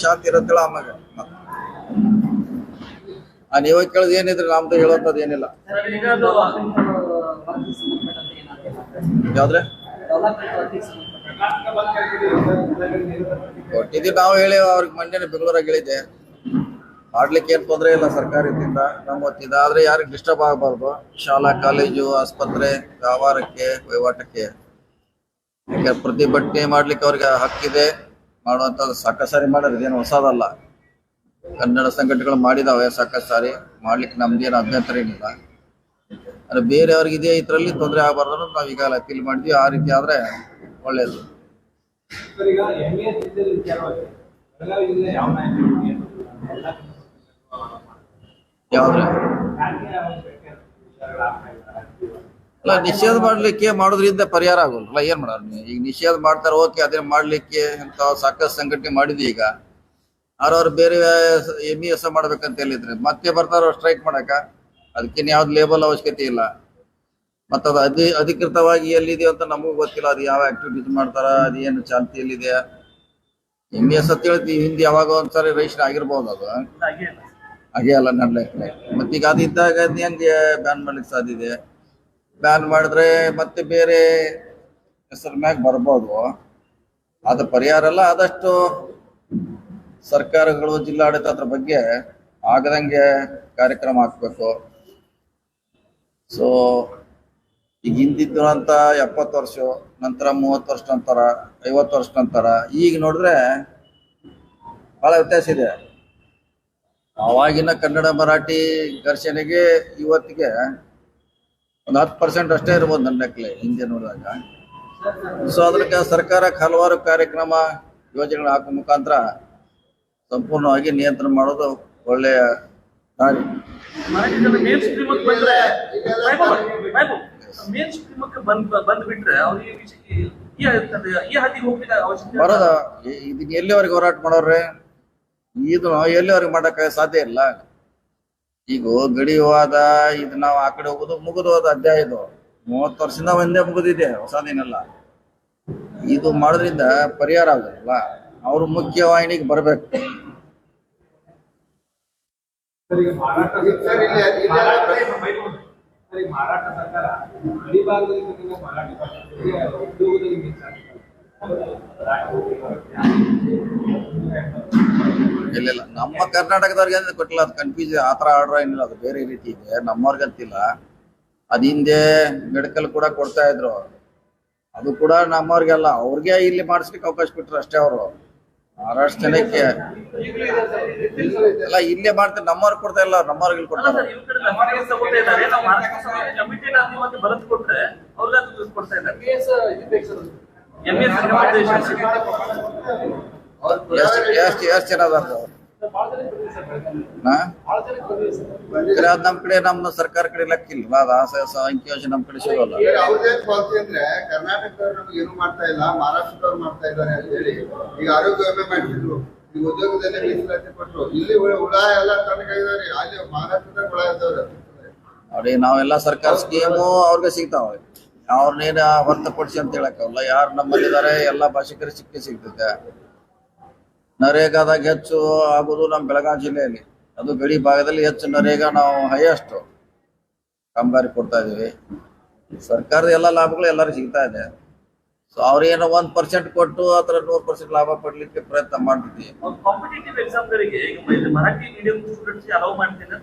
ಶಾಂತಿ ಇರತ್ತಲ್ಲ ಆಮ್ಯಾಗ? ಆ ನೀವ ಕೇಳದ್ ಏನಿದ್ರೆ ನಮ್ದು ಹೇಳೋಂಥದ್ದು ಏನಿಲ್ಲ. ಯಾವ್ದ್ರೆ? ಕೊಟ್ಟಿದ್ದೀವಿ ನಾವು ಹೇಳಿ, ಅವ್ರಿಗೆ ಮಂಡ್ಯನ ಬೆಂಗಳೂರಾಗ ಹೇಳಿದ್ದೆ. ಮಾಡ್ಲಿಕ್ಕೆ ಏನ್ ತೊಂದರೆ ಇಲ್ಲ ಸರ್ಕಾರದಿಂದ ನಮ್ಮ ಹೊತ್ತಿದ ಆದ್ರೆ ಯಾರಿಗೆ ಡಿಸ್ಟರ್ಬ್ ಆಗಬಾರ್ದು. ಶಾಲಾ, ಕಾಲೇಜು, ಆಸ್ಪತ್ರೆ, ವ್ಯವಹಾರಕ್ಕೆ, ವಹಿವಾಟಕ್ಕೆ. ಪ್ರತಿಭಟನೆ ಮಾಡ್ಲಿಕ್ಕೆ ಅವ್ರಿಗೆ ಹಕ್ಕಿದೆ. ಮಾಡುವಂಥದ್ದು ಸಾಕಷ್ಟು ಸಾರಿ ಮಾಡೋದು ಇದೇನು ಹೊಸದಲ್ಲ. ಕನ್ನಡ ಸಂಘಟನೆಗಳು ಮಾಡಿದಾವೆ ಸಾಕಷ್ಟು ಸಾರಿ ಮಾಡ್ಲಿಕ್ಕೆ ನಮ್ದೇನು ಅಭ್ಯಂತರ ಏನಿಲ್ಲ. ಅಂದ್ರೆ ಬೇರೆಯವ್ರಿಗೆ ಇದೇ ಇದರಲ್ಲಿ ತೊಂದರೆ ಆಗಬಾರ್ದು ನಾವು ಈಗಾಗಲೇ ಅಪೀಲ್ ಮಾಡಿದ್ವಿ. ಆ ರೀತಿ ಆದ್ರೆ ಒಳ್ಳೇದು. ಯಾವ್ದ್ರೆ ಅಲ್ಲ ನಿಷೇಧ ಮಾಡ್ಲಿಕ್ಕೆ ಮಾಡೋದ್ರಿಂದ ಪರಿಹಾರ ಆಗೋಲ್ಲ. ಏನ್ ಮಾಡೋರು ನೀವು ಈಗ ನಿಷೇಧ ಮಾಡ್ತಾರೆ ಓಕೆ ಅದನ್ನ ಮಾಡ್ಲಿಕ್ಕೆ ಅಂತ ಸಾಕಷ್ಟು ಸಂಘಟನೆ ಮಾಡಿದ್ವಿ ಈಗ. ಅವ್ರವ್ರು ಬೇರೆ ಎಂ ಇ ಎಸ್ ಮಾಡ್ಬೇಕಂತ ಹೇಳಿದ್ರೆ ಮತ್ತೆ ಬರ್ತಾರ ಸ್ಟ್ರೈಕ್ ಮಾಡಕ? ಅದಕ್ಕೇನು ಯಾವ್ದು ಲೇಬಲ್ ಅವಶ್ಯಕತೆ ಇಲ್ಲ. ಮತ್ತೆ ಅದು ಅಧಿ ಅಧಿಕೃತವಾಗಿ ಎಲ್ಲಿದೆ ಅಂತ ನಮಗೂ ಗೊತ್ತಿಲ್ಲ. ಅದು ಯಾವ ಆಕ್ಟಿವಿಟೀಸ್ ಮಾಡ್ತಾರ ಅದು ಏನು ಚಾಲ್ತಿಯಲ್ಲಿದೆ ಎಂ ಇ ಎಸ್ ಅಂತ ಹೇಳ್ತೀವಿ ಹಿಂದೆ ಯಾವಾಗ ಒಂದ್ಸರಿ ರಿಜಿಸ್ಟರ್ ಆಗಿರ್ಬೋದು ಅದು. ಹಾಗೆ ಅಲ್ಲ. ನಡ್ಲೆ. ಮತ್ತೀಗ ಅದು ಇದ್ದಾಗ ಅದ್ ಹೆಂಗೆ ಬ್ಯಾನ್ ಮಾಡ್ಲಿಕ್ಕೆ ಸಾಧ್ಯ ಇದೆ? ಬ್ಯಾನ್ ಮಾಡಿದ್ರೆ ಮತ್ತೆ ಬೇರೆ ಹೆಸರು ಮ್ಯಾಗ ಬರ್ಬೋದು. ಅದು ಪರಿಹಾರ ಅಲ್ಲ ಆದಷ್ಟು ಸರ್ಕಾರಗಳು, ಜಿಲ್ಲಾಡಳಿತ ಅದ್ರ ಬಗ್ಗೆ ಆಗದಂಗೆ ಕಾರ್ಯಕ್ರಮ ಹಾಕ್ಬೇಕು. ಸೊ ಈಗ ಹಿಂದಿದ್ದು ಅಂತ ಎಪ್ಪತ್ತು ವರ್ಷ, ನಂತರ ಮೂವತ್ತು ವರ್ಷ ನಂತರ, ಐವತ್ತು ವರ್ಷ ನಂತರ, ಈಗ ನೋಡಿದ್ರೆ ಬಹಳ ವ್ಯತ್ಯಾಸ ಇದೆ. ಅವಾಗಿನ ಕನ್ನಡ ಮರಾಠಿ ಘರ್ಷಣೆಗೆ, ಇವತ್ತಿಗೆ ಒಂದು ಹತ್ತು ಪರ್ಸೆಂಟ್ ಅಷ್ಟೇ ಇರ್ಬೋದು ನನ್ನ ಲೆಕ್ಕಲೆ ಹಿಂದೆ ನೋಡಿದಾಗ. ಸೊ ಅದಕ್ಕೆ ಸರ್ಕಾರಕ್ಕೆ ಹಲವಾರು ಕಾರ್ಯಕ್ರಮ, ಯೋಜನೆಗಳು ಹಾಕೋ ಮುಖಾಂತರ ಸಂಪೂರ್ಣವಾಗಿ ನಿಯಂತ್ರಣ ಮಾಡೋದು ಒಳ್ಳೆಯ ದಾರಿ. ಬರೋದ? ಇದನ್ನ ಎಲ್ಲಿವರೆಗೆ ಹೋರಾಟ ಮಾಡೋರ್ರೆ? ಇದು ಎಲ್ಲಿವರೆಗೆ ಮಾಡಕ್ಕೆ ಸಾಧ್ಯ ಇಲ್ಲ. ಈಗ ಗಡಿ ಹೋದ ಇದು ನಾವು ಆ ಕಡೆ ಹೋಗೋದು, ಮುಗಿದು ಹೋದ ಅಧ್ಯಾಯ ಇದು ಮೂವತ್ತು ವರ್ಷದಿಂದ ಒಂದೇ ಮುಗಿದಿದೆ ಹೊಸದೇನಲ್ಲ. ಇದು ಮಾಡೋದ್ರಿಂದ ಪರಿಹಾರ ಆಗಲ್ಲ ಅವರು ಮುಖ್ಯವಾಹಿನಿಗೆ ಬರ್ಬೇಕು. ಮಾರಾಟ ಸರ್ಕಾರ ಇಲ್ಲ ಇಲ್ಲ. ನಮ್ಮ ಕರ್ನಾಟಕದವ್ರಿಗೆ ಅಂದ್ರೆ ಕೊಟ್ಟಿಲ್ಲ ಅದು ಕನ್ಫ್ಯೂಸ್ ಆ ತರ ಆರ್ಡರ್ ಏನಿಲ್ಲ ಅದು ಬೇರೆ ರೀತಿ ಇದೆ. ನಮ್ಮವ್ರಿಗಂತಿಲ್ಲ. ಅದ ಹಿಂದೆ ಮೆಡಿಕಲ್ ಕೂಡ ಕೊಡ್ತಾ ಇದ್ರು. ಅದು ಕೂಡ ನಮ್ಮವ್ರಿಗೆಲ್ಲ. ಅವ್ರಿಗೆ ಇಲ್ಲಿ ಮಾಡಿಸ್ಲಿಕ್ಕೆ ಅವಕಾಶ ಬಿಟ್ರು ಅಷ್ಟೇ ಅವರು. ಮಹಾರಾಷ್ಟ್ರ ಜನಕ್ಕೆ. ಎಲ್ಲ ಇಲ್ಲೇ ಮಾಡ್ತಾರೆ. ನಮ್ಮವ್ರಿಗೆ ಕೊಡ್ತಾ ಇಲ್ಲ. ನಮ್ಮವ್ರಿಗೆ ಕೊಡ್ತಾರೆ ಕೊಟ್ರೆ ಎಂ ಎಸ್ ಎಷ್ಟು ಎಷ್ಟು ಜನ ಅದ್ ನಮ್ ಕಡೆ ನಮ್ಮ ಸರ್ಕಾರ ಕಡೆ ಲೆಕ್ಕ ಇಲ್ಲ ಅದ ಅಂಕಿಅಂಶ ನಮ್ ಕಡೆ ಸಿಗೋಲ್ಲ ಯಾವುದೇ ಪಾಲಿಸಿ ಅಂದ್ರೆ ಕರ್ನಾಟಕದವ್ರು ನಮ್ಗೆ ಏನು ಮಾಡ್ತಾ ಇಲ್ಲ ಮಹಾರಾಷ್ಟ್ರದವ್ರು ಮಾಡ್ತಾ ಇದ್ದಾರೆ ಅಂತ ಹೇಳಿ ಈಗ ಆರೋಗ್ಯ ವಿಮೆ ಮಾಡಿದ್ರು. ಈ ಉದ್ಯೋಗದಲ್ಲಿ ಮೀಸಲಾತಿ ಕೊಟ್ರು. ಇಲ್ಲಿ ಹುಳ ಉಳ ಎಲ್ಲ ತನಗಿದ್ದಾರೆ ಅಲ್ಲಿ ಮಹಾರಾಷ್ಟ್ರದಾಗ ಹುಳ ಇದ್ದವ್ರು. ನೋಡಿ ನಾವೆಲ್ಲ ಸರ್ಕಾರ ಸ್ಕೀಮು ಅವ್ರಿಗೆ ಸಿಗ್ತಾವೆ. ಅವ್ರನ್ನೇನ ಹೊರತುಪಡಿಸಿ ಅಂತ ಹೇಳಕ್ಕಾಗಲ್ಲ ಯಾರು ನಮ್ಮಲ್ಲಿದ್ದಾರೆ ಎಲ್ಲ ಭಾಷಿಕರು ಸಿಕ್ಕಿ ಸಿಗ್ತದೆ ನರೇಗಾದಾಗ ಹೆಚ್ಚು ಆಗೋದು ನಮ್ಮ ಬೆಳಗಾವಿ ಜಿಲ್ಲೆಯಲ್ಲಿ. ಅದು ಗಡಿ ಭಾಗದಲ್ಲಿ ಹೆಚ್ಚು ನರೇಗಾ ನಾವು ಹೈಯೆಸ್ಟ್ ಕಾಮಗಾರಿ ಕೊಡ್ತಾ ಇದೀವಿ. ಸರ್ಕಾರದ ಎಲ್ಲ ಲಾಭಗಳು ಎಲ್ಲರಿಗೂ ಸಿಗ್ತಾ ಇದೆ. ಸೊ ಅವ್ರೇನೋ ಒಂದ್ ಪರ್ಸೆಂಟ್ ಕೊಟ್ಟು ಅಥವಾ ನೂರು ಪರ್ಸೆಂಟ್ ಲಾಭ ಪಡ್ಲಿಕ್ಕೆ ಪ್ರಯತ್ನ ಈಗ ಮರಾಠಿ ಮೀಡಿಯಂ ಸ್ಟೂಡೆಂಟ್ಸ್ ಅಲೌ ಮಾಡ್ತೀನಿ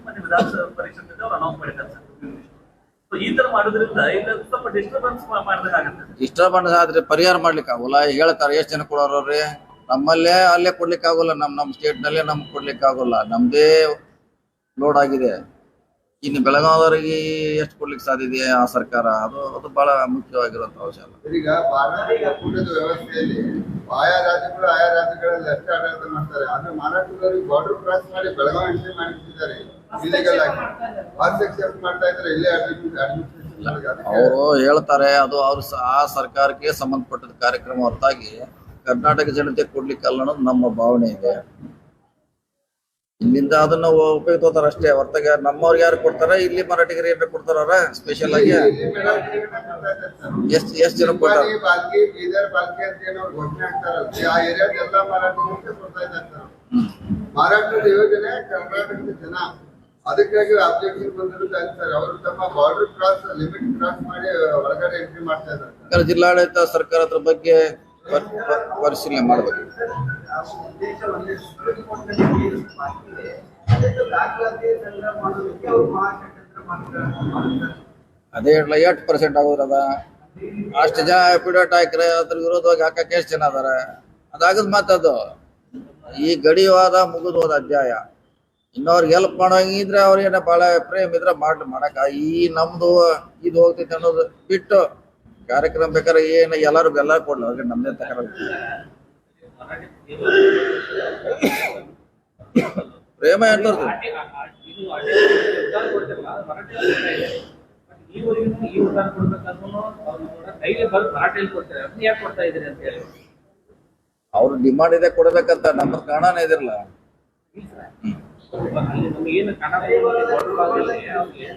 ಈ ತರ ಮಾಡೋದ್ರಿಂದ ಇದು ಸ್ವಲ್ಪ ಡಿಸ್ಟರ್ಬೆನ್ಸ್ ಆದ್ರೆ ಪರಿಹಾರ ಮಾಡ್ಲಿಕ್ಕೆ ಆಗಲ್ಲ. ಈಗ ಹೇಳ್ತಾರೆ ಎಷ್ಟು ಜನ ಕೊಡೋರ್ರಿ ನಮ್ಮಲ್ಲೇ ಅಲ್ಲೇ ಕೊಡ್ಲಿಕ್ಕೆ ಆಗೋಲ್ಲ. ನಮ್ ನಮ್ಮ ಸ್ಟೇಟ್ ನಲ್ಲೇ ನಮ್ಗೆ ಕೊಡ್ಲಿಕ್ಕೆ ಆಗೋಲ್ಲ. ನಮ್ದೇ ಲೋಡ್ ಆಗಿದೆ. ಇನ್ನು ಬೆಳಗಾವಿ ಎಷ್ಟು ಕೊಡ್ಲಿಕ್ಕೆ ಸಾಧ್ಯ ಆ ಸರ್ಕಾರ? ಅದು ಅದು ಬಹಳ ಮುಖ್ಯವಾಗಿರುವಂತ ಅಂಶ ಅಲ್ಲ. ಈಗ ಭಾರತೀಯ ಒಕ್ಕೂಟದ ವ್ಯವಸ್ಥೆಯಲ್ಲಿ ಆಯಾ ರಾಜ್ಯಗಳು ಆಯಾ ರಾಜ್ಯಗಳಲ್ಲಿ ಅಷ್ಟೇ ಆಡಳಿತ ಮಾಡ್ತಾರೆ. ಆದ್ರೆ ಬಾರ್ಡರ್ ಕ್ರಾಸ್ ಮಾಡಿ ಬೆಳಗಾವಿ ಎಂಟ್ರಿ ಮಾಡ್ತಾ ಇದ್ರೆ ಇಲ್ಲೇ ಅವರು ಹೇಳ್ತಾರೆ ಅದು ಅವ್ರು ಆ ಸರ್ಕಾರಕ್ಕೆ ಸಂಬಂಧಪಟ್ಟದ ಕಾರ್ಯಕ್ರಮ ಹೊರತಾಗಿ ಕರ್ನಾಟಕ ಜನತೆ ಕೊಡ್ಲಿಕ್ಕೆ ಅಲ್ಲ ಅನ್ನೋದು ನಮ್ಮ ಭಾವನೆ ಇದೆ. ಇಲ್ಲಿಂದ ಅದನ್ನ ಉಪಯೋಗ ತಗೋತಾರ ಅಷ್ಟೇ. ಹೊರತಾಗ ನಮ್ಮವ್ರಿಗೆ ಯಾರು ಕೊಡ್ತಾರ? ಇಲ್ಲಿ ಮರಾಠಿಗರು ಏನಾರ ಕೊಡ್ತಾರ ಸ್ಪೆಷಲ್ ಆಗಿ ಎಷ್ಟ್ ಎಷ್ಟ್ ಜನ ಕೊಡ್ತಾರ ಮಹಾರಾಷ್ಟ್ರದ ಯೋಜನೆ ಕರ್ನಾಟಕದ ಜನ. ಅದಕ್ಕಾಗಿ ಅಬ್ಜೆಕ್ಷನ್ ಬಂದಿರುತ್ತೆ ಸರ್ ಅವರು ತಮ್ಮ ಬಾರ್ಡರ್ ಕ್ರಾಸ್ ಲಿಮಿಟ್ ಕ್ರಾಸ್ ಮಾಡಿ ಒಳಗಡೆ ಎಂಟ್ರಿ ಮಾಡ್ತಾ ಇದ್ದಾರೆ. ಜಿಲ್ಲಾಡಳಿತ ಸರ್ಕಾರ ಅದ್ರ ಬಗ್ಗೆ ಪರ್- ಪರ್- ಪರಿಶೀಲನೆ ಮಾಡಬೇಕು. ಅದೇ ಹೇಳಲ್ಲ ಎಷ್ಟು ಪರ್ಸೆಂಟ್ ಆಗೋದ್ರದ ಅಷ್ಟು ಜನ ಪಿಡೋಟ್ ಹಾಕ್ರೆ ಅದ್ರ ವಿರೋಧವಾಗಿ ಹಾಕಕ್ಕೆ ಎಷ್ಟು ಜನ ಅದಾರ? ಅದಾಗದ್ ಮಾತದು ಈ ಗಡಿವಾದ ಮುಗಿದು ಹೋದ ಅಧ್ಯಾಯ. ಇನ್ನವ್ರಿಗೆ ಹೆಲ್ಪ್ ಮಾಡೋಂಗಿದ್ರೆ ಅವ್ರಿಗೆ ಬಹಳ ಪ್ರೇಮ್ ಇದ್ರೆ ಮಾಡ್ಲಿ, ಮಾಡಕ. ಈ ನಮ್ದು ಇದು ಹೋಗ್ತೈತೆ ಅನ್ನೋದು ಬಿಟ್ಟು ಕಾರ್ಯಕ್ರಮ ಬೇಕಾದ್ರೆ ಏನು ಎಲ್ಲರೂ ಬೆಲ್ಲ ಕೊಡ್ಲಿ, ಅವ್ರಿಗೆ ನಮ್ದೇ ತಗೊಂಡು ಪ್ರೇಮ ಹೇಳಿ ಅವ್ರ ಡಿಮಾಂಡ್ ಇದೆ ಕೊಡ್ಬೇಕಂತ ನಮ್ಮ ಕಾಣಾನೇ ಇದಿರಲ್ಲ.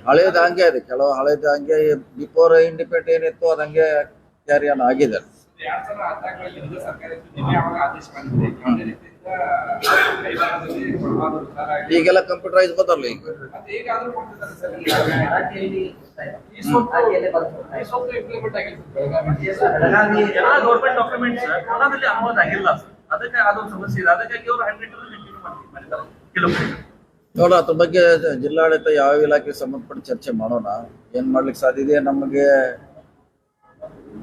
ಹಳೇದು ಹಂಗೆ ಇದೆ ಕೆಲವು ಹಳೇದು ಹಂಗೆ ಬಿಫೋರ್ ಇಂಡಿಪೆಂಡ್ ಏನಿತ್ತು ಅದು ಹಂಗೆ ಕ್ಯಾರಿ ಆನ್ ಆಗಿದೆ. ಈಗೆಲ್ಲ ಕಂಪ್ಯೂಟರೈಸ್ ಬಂದಲ್ಲ ಈಗ ಅದಕ್ಕೆ ಅದೊಂದು ಸಮಸ್ಯೆ ಇದೆ ಅದಕ್ಕಾಗಿ ಅವರು ಮಾಡಿದ್ದಾರೆ ಕೆಲವು ನೋಡ ಅದ್ರ ಬಗ್ಗೆ ಜಿಲ್ಲಾಡಳಿತ ಯಾವ ಇಲಾಖೆಗೆ ಸಂಬಂಧಪಟ್ಟ ಚರ್ಚೆ ಮಾಡೋಣ. ಏನ್ ಮಾಡ್ಲಿಕ್ಕೆ ಸಾಧ್ಯ ಇದೆ? ನಮಗೆ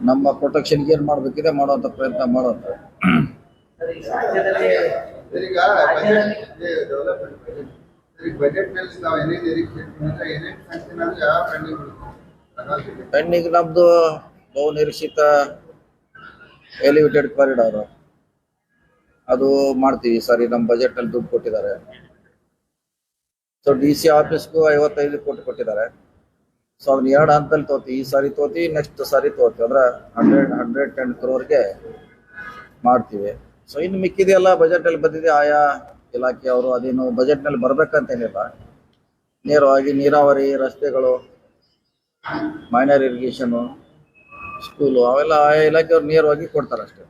ನಮ್ಮ ಪ್ರೊಟೆಕ್ಷನ್ಗೆ ಏನ್ ಮಾಡ್ಬೇಕಿದೆ ಮಾಡುವಂತ ಪ್ರಯತ್ನ ಮಾಡೋಣ. ಪೆಂಡಿಂಗ್ ನಮ್ದು ಬಹು ನಿರೀಕ್ಷಿತ ಎಲಿವೇಟೆಡ್ ಕಾರಿಡಾರ್ ಅದು ಮಾಡ್ತೀವಿ ಸರಿ ನಮ್ಮ ಬಜೆಟ್ ಅಲ್ಲಿ ದುಡ್ಡು ಕೊಟ್ಟಿದ್ದಾರೆ. ಸೊ ಡಿ ಸಿ ಆಫೀಸ್ಗೂ ಐವತ್ತೈದು ಕೋಟಿ ಕೊಟ್ಟಿದ್ದಾರೆ. ಸೊ ಅದನ್ನ ಎರಡು ಹಂತದಲ್ಲಿ ತೋತಿ, ಈ ಸಾರಿ ತೋತಿ ನೆಕ್ಸ್ಟ್ ಸಾರಿ ತೋತಿ. ಅಂದ್ರೆ ಹಂಡ್ರೆಡ್ ಹಂಡ್ರೆಡ್ ಟೆನ್ ಕ್ರೋರ್ಗೆ ಮಾಡ್ತೀವಿ. ಸೊ ಇನ್ನು ಮಿಕ್ಕಿದೆಯಲ್ಲ ಬಜೆಟ್ ಅಲ್ಲಿ ಬಂದಿದೆ. ಆಯಾ ಇಲಾಖೆಯವರು ಅದೇನು ಬಜೆಟ್ನಲ್ಲಿ ಬರ್ಬೇಕಂತೇನಿಲ್ಲ ನೇರವಾಗಿ ನೀರಾವರಿ, ರಸ್ತೆಗಳು ಮೈನರ್ ಇರಿಗೇಷನ್ ಸ್ಕೂಲು ಅವೆಲ್ಲ ಆಯಾ ಇಲಾಖೆಯವ್ರು ನೇರವಾಗಿ ಕೊಡ್ತಾರೆ ಅಷ್ಟೇ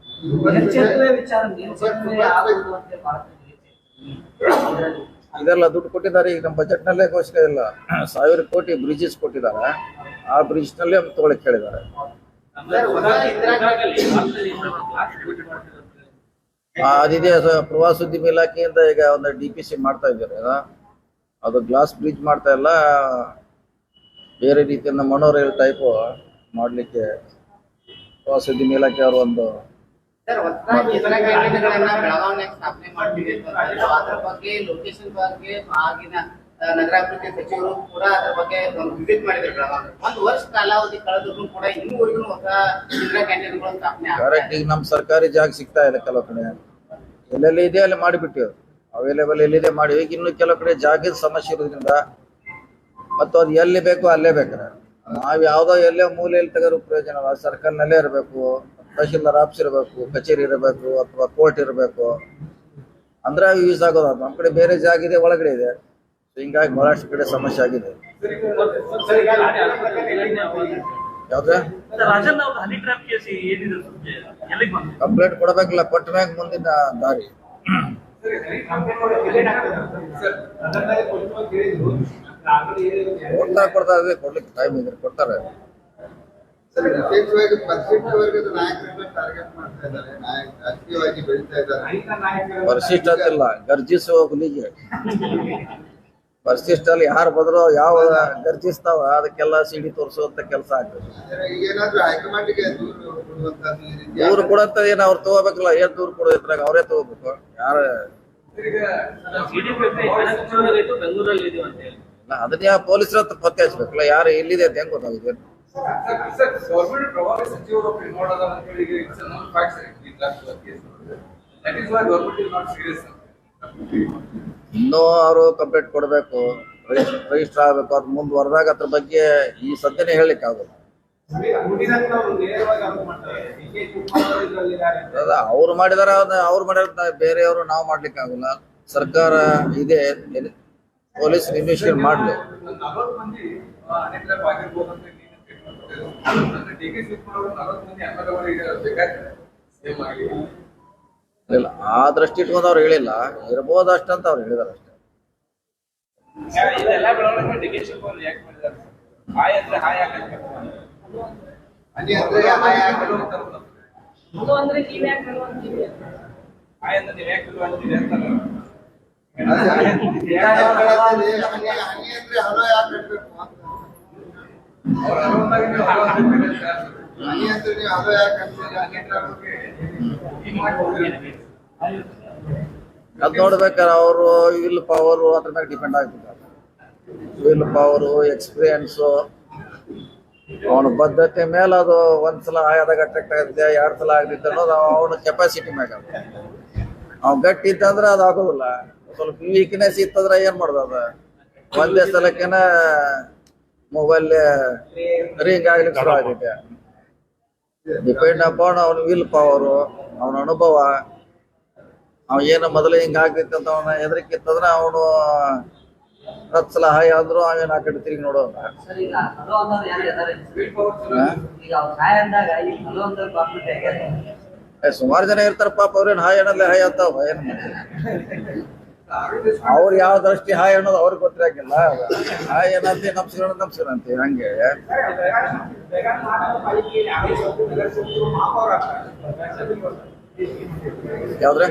ಇದೆಲ್ಲ ದುಡ್ಡು ಕೊಟ್ಟಿದ್ದಾರೆ, ಈಗ ನಮ್ಮ ಬಜೆಟ್ ನಲ್ಲೇ ಘೋಷಣೆ ಇಲ್ಲ. ಸಾವಿರ ಕೋಟಿ ಬ್ರಿಡ್ಜಸ್ ಕೊಟ್ಟಿದ್ದಾರೆ. ಆ ಬ್ರಿಡ್ಜ್ ನಲ್ಲೇ ತಗೊಳಕ್ ಹೇಳಿದ್ದಾರೆ. ಅದಿದೆ ಪ್ರವಾಸೋದ್ಯಮ ಇಲಾಖೆಯಿಂದ ಈಗ ಒಂದು ಡಿ ಪಿ ಸಿ ಮಾಡ್ತಾ ಇದ್ದಾರೆ. ಅದು ಗ್ಲಾಸ್ ಬ್ರಿಡ್ಜ್ ಮಾಡ್ತಾ ಇಲ್ಲ. ಬೇರೆ ರೀತಿಯಿಂದ ಮನೋರೈಲ್ ಟೈಪ್ ಮಾಡ್ಲಿಕ್ಕೆ ಪ್ರವಾಸೋದ್ಯಮ ಇಲಾಖೆಯವರು ಒಂದು ಸರ್ ಹೊಸದಾಗಿ ಇತರ ಕೈಗಾರಿಕೆಗಳನ್ನ ಬೆಳಗಾವಿನಾಗ ಸ್ಥಾಪನೆ ಮಾಡ್ತೀವಿ ಅಂತ ಹೇಳಿದ್ರು. ಅದ್ರ ಬಗ್ಗೆ ಲೊಕೇಶನ್ ಬಗ್ಗೆ ಆಗಿನ ಆ, ನಗರಾಭಿವೃದ್ಧಿ ಸಚಿವರು ಕೂಡ ಅದ್ರ ಬಗ್ಗೆ ಒಂದು ವಿಸಿಟ್ ಮಾಡಿದ್ರು ಬೆಳಗಾವಿ ಒಂದು ವರ್ಷ ಕಾಲಾವಧಿ ಕಳೆದ್ರು ಕೂಡ ಇನ್ನೂವರೆಗೂ ಹೊಸ ಇಂದಿರಾ ಕ್ಯಾಂಟೀನ್ಗಳು ಸ್ಥಾಪನೆ ಆಗ್ತಾ ಕರೆಕ್ಟ್ ಈಗ ನಮ್ಮ ಸರ್ಕಾರಿ ಜಾಗ ಸಿಗ್ತಾ ಇಲ್ಲ ಕೆಲವು ಕಡೆ. ಎಲ್ಲೆಲ್ಲಿ ಇದೆ ಅಲ್ಲಿ ಮಾಡಿಬಿಟ್ಟಿವ್ ಅವೈಲೇಬಲ್ ಎಲ್ಲಿದೆ ಮಾಡಿ. ಈಗ ಇನ್ನು ಕೆಲವು ಕಡೆ ಜಾಗದ ಸಮಸ್ಯೆ ಇರೋದ್ರಿಂದ ಮತ್ತು ಅದು ಎಲ್ಲಿ ಬೇಕೋ ಅಲ್ಲೇ ಬೇಕಾರೆ. ನಾವು ಯಾವುದೋ ಎಲ್ಲೇ ಮೂಲೆಯಲ್ಲಿ ತೆಗೆದ್ರು ಪ್ರಯೋಜನ ಸರ್ಕಲ್ ನಲ್ಲೇ ಇರಬೇಕು. ತಹಶೀಲ್ದಾರ್ ಆಫೀಸ್ ಇರಬೇಕು ಕಚೇರಿ ಇರಬೇಕು ಅಥವಾ ಕೋರ್ಟ್ ಇರಬೇಕು. ಅಂದ್ರೆ ಯೂಸ್ ಆಗೋದು. ನಮ್ ನಮ್ಮ ಕಡೆ ಬೇರೆ ಜಾಗ ಇದೆ ಒಳಗಡೆ ಇದೆ. ಹಿಂಗಾಗಿ ಬಹಳಷ್ಟು ಕಡೆ ಸಮಸ್ಯೆ ಆಗಿದೆ. ಯಾವ್ದ್ರೆ ಕಂಪ್ಲೇಂಟ್ ಕೊಡಬೇಕಲ್ಲ ಕೊಟ್ಟ ಮ್ಯಾಗ ಮುಂದಿನ ದಾರಿ. ಕೊಡ್ತಾರೆ ಅದೇ ಕೊಡ್ಲಿಕ್ಕೆ ಟೈಮ್ ಇದ್ರೆ ಕೊಡ್ತಾರೆ. ವಿಶೇಷವಾಗಿ ಪರಿಶಿಷ್ಟ ವರ್ಗದ ನಾಯಕರನ್ನ ಟಾರ್ಗೆಟ್ ಮಾಡ್ತಾ ಇದ್ದಾರೆ. ರಾಜಕೀಯವಾಗಿ ಬೆಳೀತಾ ಗರ್ಜಿಸುವ ಹುಲಿಗೆ. ಯಾರು ಬಂದ್ರು ಯಾವ ಗರ್ಜಿಸ್ತಾವ ಅದಕ್ಕೆಲ್ಲ ಸಿಡಿ ತೋರಿಸುವಂತ ಕೆಲಸ ಆಗ್ತದೆ. ಏನಾದ್ರೂ ಹೈಕಮಾಂಡ್ಗೆ ದೂರು ಕೊಡಂತ ಏನ್ ಅವ್ರು ತಗೋಬೇಕಲ್ಲ ಏನ್ ದೂರು ಕೊಡೋದ್ರಾಗ ಅವರೇ ತಗೋಬೇಕು. ಯಾರ ಅದನ್ನ ಯಾವ ಪೊಲೀಸರ ಹತ್ರ ಪತ್ತೆ ಹಚ್ಬೇಕಲ್ಲ ಯಾರು ಎಲ್ಲಿದೆ ಅಂತ ಹೆಂಗ್ ಗೊತ್ತಾಗಿದೆ ಸರ್ ಗೌರ್ಮೆಂಟ್ ಇನ್ನೂ ಅವರು ಕಂಪ್ಲೇಂಟ್ ಕೊಡಬೇಕು. ರಿಜಿಸ್ಟರ್ ಆಗಬೇಕು. ಅದ್ ಮುಂದುವರೆದಾಗ ಅದ್ರ ಬಗ್ಗೆ ಈ ಸದ್ಯನೇ ಹೇಳಲಿಕ್ಕೆ ಆಗೋದು ಅವ್ರು ಮಾಡಿದಾರ ಅವ್ರು ಮಾಡಿದ ಬೇರೆಯವರು ನಾವು ಮಾಡ್ಲಿಕ್ಕೆ ಆಗಲ್ಲ. ಸರ್ಕಾರ ಇದೆ. ಪೊಲೀಸ್ ಇನ್ವೆಸ್ಟಿಗೇಟ್ ಮಾಡ್ಲಿ. ಇಲ್ಲ ಆ ದೃಷ್ಟಿ ಇಟ್ಕೊಂಡು ಅವ್ರು ಹೇಳಿಲ್ಲ. ಇರ್ಬೋದಷ್ಟಂತ ಅವ್ರು ಹೇಳಿದಾರೆ ಅಷ್ಟೇ. ಅಂದ್ರೆ ಅದು ಅಂತ ಅವ್ರ ವಿಲ್ ಪವರು ಅದ್ರ ಮೇಲೆ ಡಿಪೆಂಡ್ ಆಗ್ಬಿಟ್ಟು ವಿಲ್ ಪವರು ಎಕ್ಸ್ಪೀರಿಯನ್ಸು ಅವನ ಬದ್ಧತೆ ಮೇಲೆ ಅದು ಒಂದ್ಸಲ ಆಯಾದಾಗ ಅಟ್ರಾಕ್ಟ್ ಆಗಿದೆ ಎರಡು ಸಲ ಆಗಿದ್ದ ಅನ್ನೋದು ಅವನ ಕೆಪಾಸಿಟಿ ಮ್ಯಾಗ ಅವ್ ಗಟ್ಟಿ ಇತ್ತಂದ್ರೆ ಅದು ಆಗೋದಿಲ್ಲ. ಸ್ವಲ್ಪ ವೀಕ್ನೆಸ್ ಇತ್ತಂದ್ರೆ ಏನ್ ಮಾಡೋದು ಅದು? ಒಂದೇ ಸಲಕ್ಕೆನ ಮೊಬೈಲ್ ರಿಂಗ್ ಆಗ್ಲಿಕ್ಕೆ ಶುರು ಆಗೈತೆ ಡಿಪೆಂಡ್ ಅಪಾನ್ ಅವನ ವಿಲ್ ಪವರು ಅವನ ಅನುಭವ. ಅವ ಏನು ಮೊದಲು ಹಿಂಗ ಆಗ್ತೈತೆ ಅಂತ ಅವನ ಹೆದರಿಕಿತ್ತಂದ್ರೆ ಅವನು ಹತ್ತು ಸಲ ಹಾಯ್ ಆದ್ರೂ ಅವೇನ್ ಆ ಕಡೆ ತಿರುಗಿ ಸುಮಾರು ಜನ ಇರ್ತಾರ ಪಾಪ ಅವ್ರೇನು ಹಾಯ್ ಅನ್ನಲ್ಲೇ ಹಾಯ್ ಅಂತ ಏನು ಅವ್ರು ಯಾವ ದೃಷ್ಟಿ ಹಾಯ್ ಅನ್ನೋದು ಅವ್ರಿಗೆ ಗೊತ್ತಿರಾಗಿಲ್ಲ ಹಾಯ್ ಏನಂತೆ ನಮ್ಸ್ಕೊಂಡ್ ನಮ್ಸ್ಕೊಂಡಂತೆ ಹಂಗೆ. ಯಾವ್ದ್ರೆ.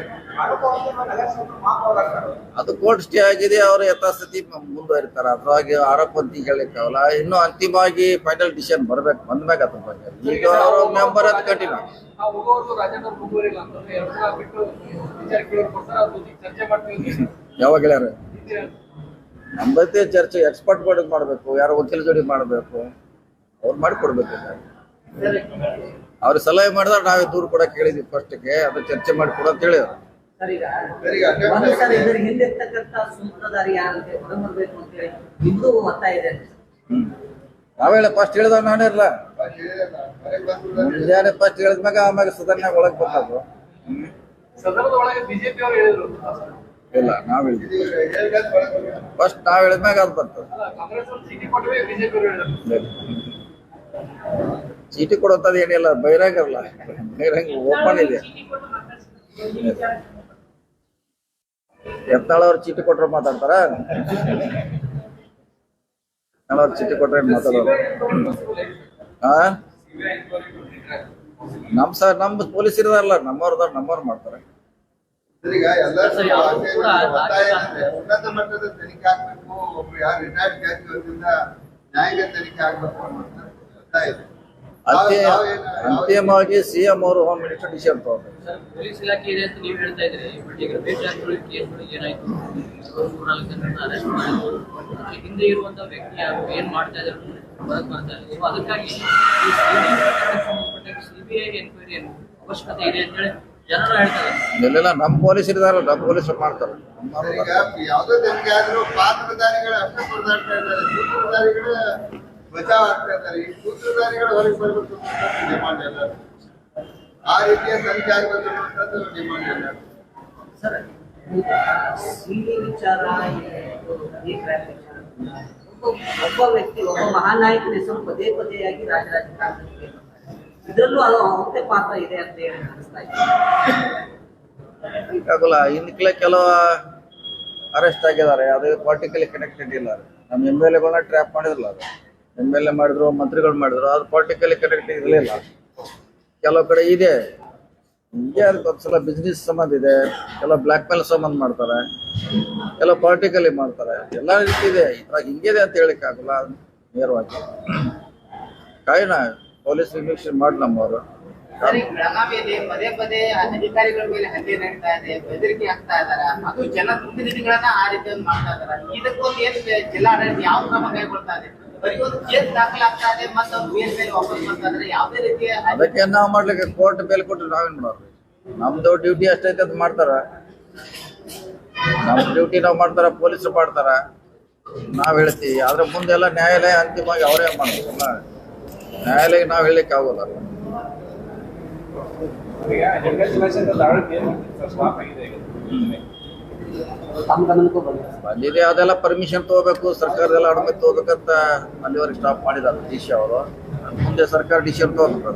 ಅದು ಕೋರ್ಟ್ ಸ್ಟೇ ಆಗಿದೆ, ಅವರು ಯಥಾಸ್ಥಿತಿ ಮುಂದುವರಿತಾರ. ಅದ್ರಾಗಿ ಆರೋಪ ಅಂತ ಹೇಳಿರ್ತಾವಲ್ಲ ಇನ್ನು ಅಂತಿಮವಾಗಿ ಫೈನಲ್ ಡಿಸಿಷನ್ ಬರ್ಬೇಕು ಬಂದ್ಬೇಕು ಅದ್ರ ಬಗ್ಗೆ. ಈಗ ಅವರು ಮೆಂಬರ್ ಅಂತ ಕಂಟಿನ್ಯೂ ಯಾವಾಗ ನಮ್ಮದೇ ಚರ್ಚೆ ಎಕ್ಸ್ಪರ್ಟ್ ಬೋರ್ಡ್ ಮಾಡಬೇಕು, ಯಾರೋ ವಕೀಲ ಜೋಡಿ ಮಾಡಬೇಕು. ಅವ್ರು ಮಾಡಿಕೊಡ್ಬೇಕು. ಅವ್ರ ಸಲಹೆ ಮಾಡಿದ್ರೆ ನಾವೇ ದೂರು ಕೊಡಕ್ಕೆ ಹೇಳಿದ್ವಿ ಫಸ್ಟ್ಗೆ ಅದು ಚರ್ಚೆ ಮಾಡಿ ಕೊಡ ಅಂತ ಹೇಳಿದ್ರು. ನಾವೇಳ ಫಸ್ಟ್ ಹೇಳಿದವ್ ನಾನೇ ಇರಲ್ಲ. ಮುಂಜಾನೆ ಫಸ್ಟ್ ಹೇಳಿದ್ಮ್ಯಾಗ ಆಮ್ಯಾಗ ಸದನ್ಯಾಗ ಒಳಗ್ ಬಂದದ್ದು. ಸದನದ ಒಳಗೆ ಬಿಜೆಪಿ ಅವರು ಹೇಳಿದ್ರು. ಇಲ್ಲ ನಾವ್ ಹೇಳಿದ್ವಿ. ಫಸ್ಟ್ ನಾವ್ ಹೇಳಿದ್ಮ್ಯಾಗ ಅದು ಬಂತು. ಕಾಂಗ್ರೆಸ್ ಅವರು ಚೀಟಿ ಚೀಟಿ ಏನಿಲ್ಲ ಬಹಿರಂಗಲ್ಲ ಬಹಿರಂಗ ಓಪನ್ ಇದೆ. ಎತ್ತಾಳವ್ರು ಅವ್ರು ಚೀಟಿ ಕೊಟ್ರೆ ಮಾತಾಡ್ತಾರ? ಅವ್ರು ಚೀಟಿ ಕೊಟ್ರೆ ಮಾತಾಡೋರು ಹಾ ನಮ್ ಸರ್ ನಮ್ ಪೊಲೀಸ್ ಇರದಾರಲ್ಲ ನಮ್ಮವ್ರ ನಮ್ಮವ್ರು ಮಾಡ್ತಾರೆ. ಉನ್ನತ ಮಟ್ಟದ ತನಿಖೆ ಆಗ್ಬೇಕು ಒಬ್ರು ಯಾರು ರಿಟೈರ್ಡ್ ನ್ಯಾಯಾಂಗ ತನಿಖೆ ಆಗ್ಬೇಕು ಅನ್ನೋದು. ಒತ್ತಾಯ ಇದೆ. ಅಂತಿಮವಾಗಿ ಸಿಎಂ ಅವರು ಹೋಮ್ ಮಿನಿಸ್ಟರ್ ಡಿಸಿಷನ್ ಪೊಲೀಸ್ ಇಲಾಖೆ ಇದೆ ಅಂತ ನೀವು ಹೇಳ್ತಾ ಇದ್ರಿ ಬಟ್ ಈಗ ರಮೇಶ್ ಜಾರಕಿಹೊಳಿ ಕೇಸ್ಗಳಿಗೆ ಏನಾಯ್ತು? ಅವ್ರು ಮೂರ್ನಾಲ್ಕು ಜನರನ್ನ ಅರೆಸ್ಟ್ ಮಾಡಿದ್ರು. ಹಿಂದೆ ಇರುವಂತ ವ್ಯಕ್ತಿ ಯಾರು ಏನ್ ಮಾಡ್ತಾ ಇದ್ದಾರೆ ಹೊರಗೆ ಬರ್ತಾ ಇಲ್ಲ. ಸೊ ಅದಕ್ಕಾಗಿ ಸಿಬಿಐ ಎನ್ಕ್ವೈರಿ ಅವಶ್ಯಕತೆ ಇದೆ ಅಂತ ಹೇಳಿ ಜನರು ಹೇಳ್ತಾರೆ. ಇಲ್ಲೆಲ್ಲ ನಮ್ ಪೊಲೀಸ್ ಇದಾರಲ್ಲ ನಮ್ಮ ಪೊಲೀಸ್ ಮಾಡ್ತಾರೆ. ಯಾವುದೋ ತನಿಖೆ ಆದ್ರೂ ಪಾತ್ರಧಾರಿಗಳು ಅಷ್ಟೇ ಸೂತ್ರಧಾರಿಗಳು ಬಚಾವ್ ಆಗ್ತಾ ಇದ್ದಾರೆ ಈ ಸೂತ್ರಧಾರಿಗಳು ಹೊರಗೆ ಬರ್ಬೇಕು ಡಿಮಾಂಡ್ ಎಲ್ಲ ಆ ರೀತಿಯ ಸಂಖ್ಯೆ ಆಗಬೇಕು ಡಿಮಾಂಡ್ ಎಲ್ಲ ಸರ್ ಸಿಡಿ ವಿಚಾರ ಒಬ್ಬ ವ್ಯಕ್ತಿ ಒಬ್ಬ ಮಹಾನ್ ಮಹಾನಾಯಕನ ಹೆಸರು ಪದೇ ಪದೇಯಾಗಿ ರಾಜ ರಾಜಕಾರಣದಲ್ಲಿ ಕೇಳ್ತಾರೆ. ಇದರಲ್ಲೂ ಅದು ಅವತ್ತೇ ಪಾತ್ರ ಇದೆ ಅಂತ ಹೇಳಿ ಅನಿಸ್ತಾ ಇದೆ. ಆಗೋಲ್ಲ ಇನ್ಕಲೆ ಕೆಲವು ಅರೆಸ್ಟ್ ಆಗಿದ್ದಾರೆ. ಅದು ಪಾರ್ಟಿಕಲಿ ಕನೆಕ್ಟೆಡ್ ಇಲ್ಲ. ನಮ್ಮ ಎಂ ಎಲ್ ಎಗಳನ್ನ ಟ್ರ್ಯಾಪ್ ಮಾಡಿದ್ರಲ್ಲ ಅದು. ಎಂ ಎಲ್ ಎ ಮಾಡಿದ್ರು, ಮಂತ್ರಿಗಳು ಮಾಡಿದ್ರು ಅದು ಪಾಲಿಟಿಕಲಿ ಕನೆಕ್ಟ್ ಇರಲಿಲ್ಲ. ಕೆಲವು ಕಡೆ ಇದೆ. ಹಿಂಗೆ ಅದಕ್ಕೆ ಒಂದ್ಸಲ ಬಿಸ್ನೆಸ್ ಸಂಬಂಧ ಇದೆ. ಕೆಲವು ಬ್ಲ್ಯಾಕ್ ಮೇಲ್ ಸಂಬಂಧ ಮಾಡ್ತಾರೆ. ಕೆಲವು ಪಾಲಿಟಿಕಲಿ ಮಾಡ್ತಾರೆ. ಎಲ್ಲ ರೀತಿ ಇದೆ. ಇದ್ರಾಗ ಹಿಂಗಿದೆ ಅಂತ ಹೇಳಿಕ್ ಆಗಲ್ಲ. ನೇರವಾಗಿ. ಕಾಯಿನ ಪೊಲೀಸ್ ಇನ್ವೆಸ್ಟಿಗೇಷನ್ ಮಾಡಿ ನಮ್ಮವರು. ಪದೇ ಪದೇ ಅಧಿಕಾರಿಗಳ ಮೇಲೆ ಹಲ್ಲೆ ನಡೀತಾ ಇದೆ, ಬೆದರಿಕೆ ಆಗ್ತಾ ಇದಾರೆ ಆ ಏನ್ ಜಿಲ್ಲಾಡಳಿತ ಯಾವ ಕ್ರಮ ಕೈಗೊಳ್ತಾ ಇದೆ? ಅದಕ್ಕೆ ನಾವು ಮಾಡ್ಲಿಕ್ಕೆ ಕೋರ್ಟ್ ಬೇಲ್ ಕೊಟ್ಟು ನಾವೇನ್ ಮಾಡ್ರಿ ನಮ್ದು ಡ್ಯೂಟಿ ಅಷ್ಟೈತೆ ಅಂತ ಮಾಡ್ತಾರ? ನಮ್ ಡ್ಯೂಟಿ ನಾವು ಮಾಡ್ತಾರ ಪೊಲೀಸರು ಮಾಡ್ತಾರ? ನಾವ್ ಹೇಳ್ತೀವಿ. ಆದ್ರೆ ಮುಂದೆಲ್ಲ ನ್ಯಾಯಾಲಯ ಅಂತಿಮವಾಗಿ ಅವರೇ ಮಾಡ್ಬೇಕಲ್ಲ? ನ್ಯಾಯಾಲಯ ನಾವ್ ಹೇಳಲಿಕ್ಕೆ ಆಗೋಲ್ಲ. ಈಗ ತಮ್ಮ ಅದೆಲ್ಲ ಪರ್ಮಿಷನ್ ತಗೋಬೇಕು, ಸರ್ಕಾರದೆಲ್ಲ ಅನುಮತಿ ತಗೋಬೇಕಂತ ಅಲ್ಲಿವರೆಗೆ ಸ್ಟಾಪ್ ಮಾಡಿದ್ದಾರೆ ಡಿ ಅವರು. ಮುಂದೆ ಸರ್ಕಾರ ಡಿಸಿಷನ್ ತಗೋಬೇಕು.